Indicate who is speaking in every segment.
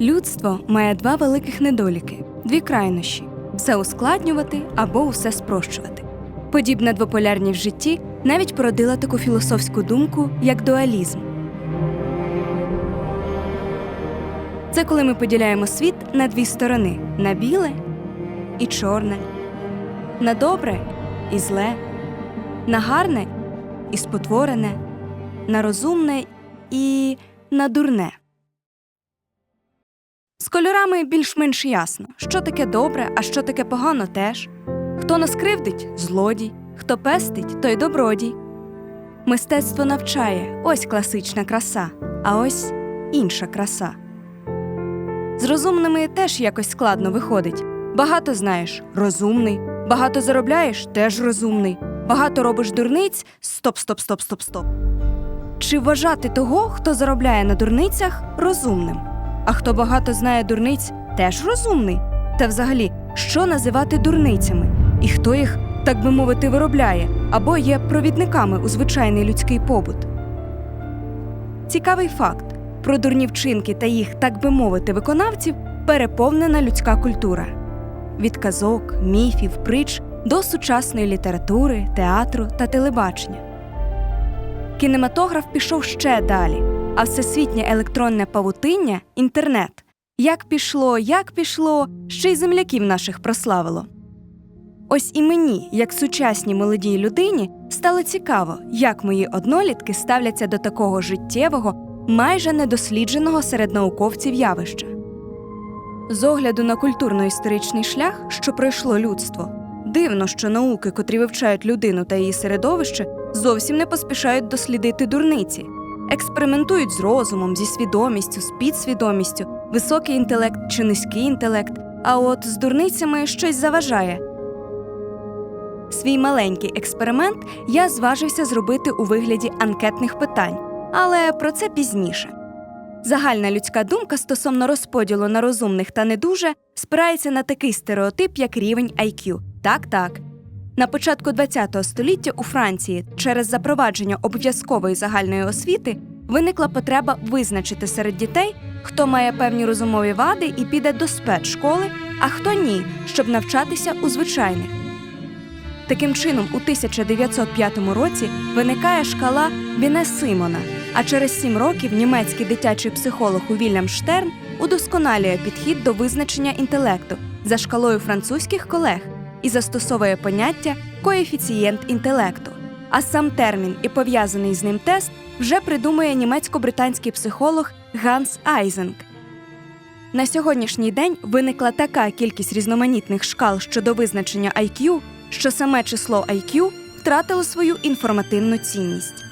Speaker 1: Людство має два великих недоліки, дві крайнощі все ускладнювати або усе спрощувати. Подібна двополярність в житті навіть породила таку філософську думку, як дуалізм. Це коли ми поділяємо світ на дві сторони: на біле і чорне, на добре і зле, на гарне і спотворене, на розумне і на дурне. З кольорами більш-менш ясно, що таке добре, а що таке погано теж. Хто нас кривдить злодій, хто пестить, той добродій. Мистецтво навчає ось класична краса, а ось інша краса. З розумними теж якось складно виходить. Багато знаєш розумний, багато заробляєш теж розумний, багато робиш дурниць стоп, стоп, стоп, стоп, стоп. Чи вважати того, хто заробляє на дурницях, розумним? А хто багато знає дурниць, теж розумний? Та взагалі, що називати дурницями? І хто їх, так би мовити, виробляє або є провідниками у звичайний людський побут? Цікавий факт: про дурні вчинки та їх, так би мовити, виконавців переповнена людська культура. Від казок, міфів, притч до сучасної літератури, театру та телебачення. Кінематограф пішов ще далі, а всесвітнє електронне павутиння інтернет. Як пішло, як пішло, ще й земляків наших прославило. Ось і мені, як сучасній молодій людині, стало цікаво, як мої однолітки ставляться до такого життєвого, майже недослідженого серед науковців явища. З огляду на культурно-історичний шлях, що пройшло людство, дивно, що науки, котрі вивчають людину та її середовище, зовсім не поспішають дослідити дурниці, експериментують з розумом, зі свідомістю, з підсвідомістю, високий інтелект чи низький інтелект. А от з дурницями щось заважає. Свій маленький експеримент я зважився зробити у вигляді анкетних питань, але про це пізніше. Загальна людська думка стосовно розподілу на розумних та не дуже спирається на такий стереотип, як рівень IQ. Так, так. На початку ХХ століття у Франції через запровадження обов'язкової загальної освіти виникла потреба визначити серед дітей, хто має певні розумові вади і піде до спецшколи, а хто ні, щоб навчатися у звичайних. Таким чином, у 1905 році виникає шкала Біне Симона, а через сім років німецький дитячий психолог Вільям Штерн удосконалює підхід до визначення інтелекту за шкалою французьких колег і застосовує поняття коефіцієнт інтелекту. А сам термін і пов'язаний з ним тест вже придумує німецько-британський психолог Ганс Айзенк. На сьогоднішній день виникла така кількість різноманітних шкал щодо визначення IQ, що саме число IQ втратило свою інформативну цінність.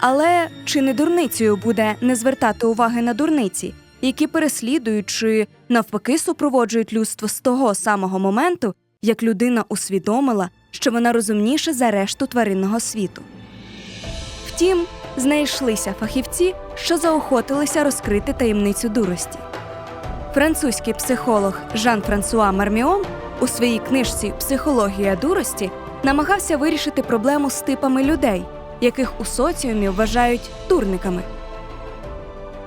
Speaker 1: Але чи не дурницею буде не звертати уваги на дурниці, які переслідують чи навпаки супроводжують людство з того самого моменту, як людина усвідомила, що вона розумніша за решту тваринного світу? Втім, знайшлися фахівці, що заохотилися розкрити таємницю дурості. Французький психолог Жан Франсуа Марміон у своїй книжці Психологія дурості намагався вирішити проблему з типами людей, яких у соціумі вважають дурниками.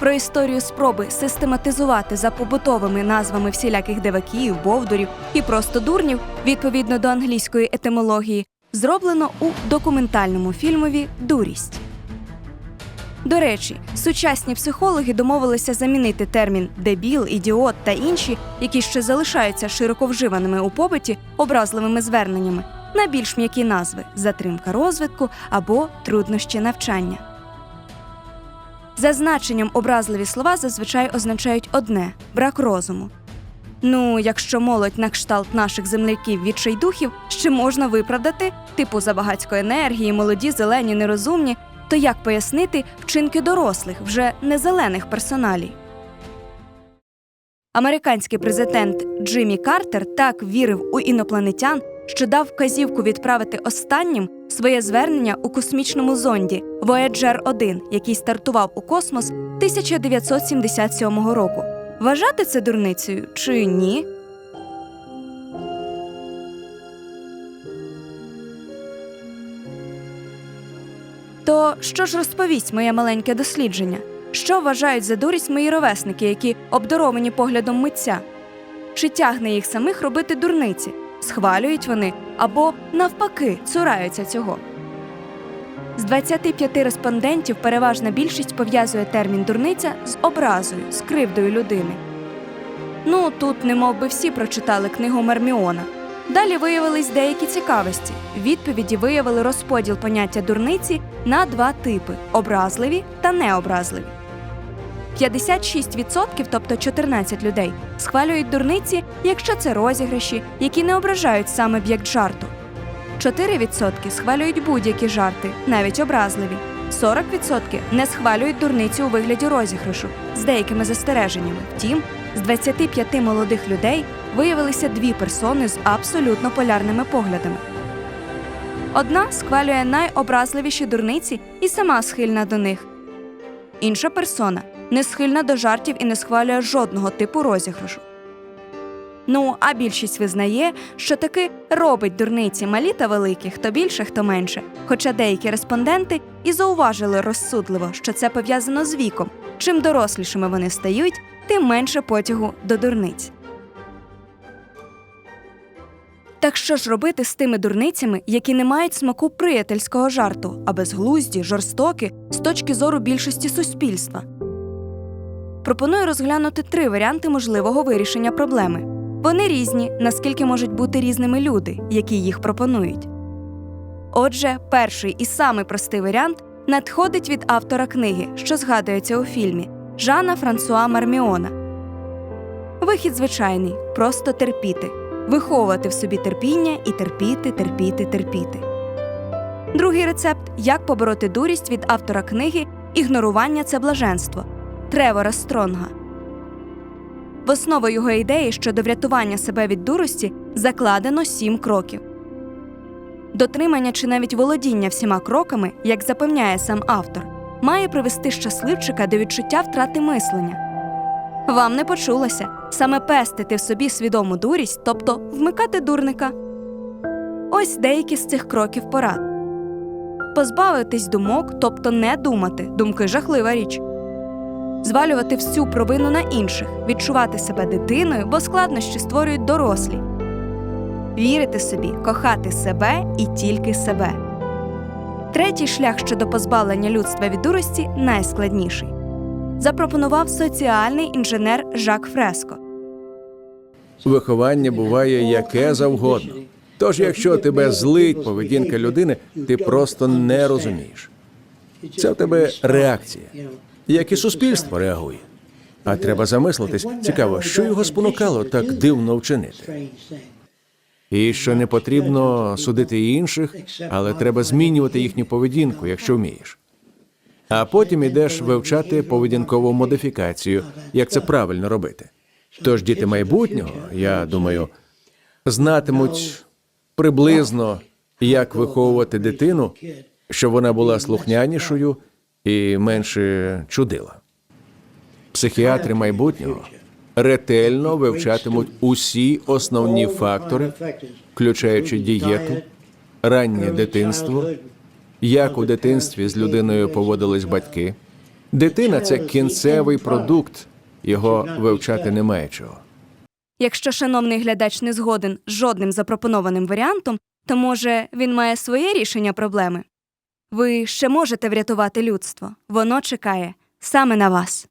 Speaker 1: Про історію спроби систематизувати за побутовими назвами всіляких диваків, бовдурів і просто дурнів відповідно до англійської етимології зроблено у документальному фільмові Дурість. До речі, сучасні психологи домовилися замінити термін дебіл, ідіот та інші, які ще залишаються широко вживаними у побуті образливими зверненнями, на більш м'які назви затримка розвитку або труднощі навчання. За значенням образливі слова зазвичай означають одне брак розуму. Ну, якщо молодь на кшталт наших земляків відчайдухів ще можна виправдати, типу забагацької енергії, молоді, зелені, нерозумні, то як пояснити вчинки дорослих, вже не зелених персоналій? Американський президент Джиммі Картер так вірив у інопланетян, що дав вказівку відправити останнім своє звернення у космічному зонді Voyager 1, який стартував у космос 1977 року. Вважати це дурницею чи ні? То що ж розповість моє маленьке дослідження? Що вважають за дурість мої ровесники, які обдаровані поглядом митця? Чи тягне їх самих робити дурниці? Схвалюють вони або, навпаки, цураються цього. З 25 респондентів переважна більшість пов'язує термін дурниця з образою, з кривдою людини. Ну, тут не мов би всі прочитали книгу Марміона. Далі виявились деякі цікавості. Відповіді виявили розподіл поняття дурниці на два типи образливі та необразливі. 56%, тобто 14 людей, схвалюють дурниці, якщо це розіграші, які не ображають сам об'єкт жарту. 4% схвалюють будь-які жарти, навіть образливі. 40% не схвалюють дурниці у вигляді розіграшу з деякими застереженнями. Втім, з 25 молодих людей виявилися дві персони з абсолютно полярними поглядами. Одна схвалює найобразливіші дурниці і сама схильна до них. Інша персона не схильна до жартів і не схвалює жодного типу розіграшу. Ну, а більшість визнає, що таки робить дурниці малі та великі, хто більше, хто менше. Хоча деякі респонденти і зауважили розсудливо, що це пов'язано з віком. Чим дорослішими вони стають, тим менше потягу до дурниць. Так що ж робити з тими дурницями, які не мають смаку приятельського жарту, а безглузді, жорстокі з точки зору більшості суспільства? Пропоную розглянути три варіанти можливого вирішення проблеми. Вони різні, наскільки можуть бути різними люди, які їх пропонують. Отже, перший і самий простий варіант надходить від автора книги, що згадується у фільмі Жана Франсуа Марміона. Вихід звичайний просто терпіти, виховувати в собі терпіння і терпіти, терпіти, терпіти. Другий рецепт як побороти дурість від автора книги Ігнорування це блаженство Тревора Стронга. В основу його ідеї щодо врятування себе від дурості закладено сім кроків. Дотримання чи навіть володіння всіма кроками, як запевняє сам автор, має привести щасливчика до відчуття втрати мислення. Вам не почулося саме пестити в собі свідому дурість, тобто вмикати дурника. Ось деякі з цих кроків порад. Позбавитись думок, тобто не думати, думки жахлива річ. Звалювати всю провину на інших, відчувати себе дитиною, бо складнощі створюють дорослі. Вірити собі, кохати себе і тільки себе. Третій шлях щодо позбавлення людства від дурості найскладніший. Запропонував соціальний інженер Жак Фреско.
Speaker 2: Виховання буває яке завгодно. Тож, якщо тебе злить поведінка людини, ти просто не розумієш. Це в тебе реакція, як і суспільство реагує. А треба замислитись, цікаво, що його спонукало так дивно вчинити. І що не потрібно судити інших, але треба змінювати їхню поведінку, якщо вмієш. А потім ідеш вивчати поведінкову модифікацію, як це правильно робити. Тож діти майбутнього, я думаю, знатимуть приблизно, як виховувати дитину, щоб вона була слухнянішою і менше чудила. Психіатри майбутнього ретельно вивчатимуть усі основні фактори, включаючи дієту, раннє дитинство, як у дитинстві з людиною поводились батьки. Дитина це кінцевий продукт, його вивчати немає чого.
Speaker 1: Якщо шановний глядач не згоден з жодним запропонованим варіантом, то може він має своє рішення проблеми? Ви ще можете врятувати людство. Воно чекає саме на вас.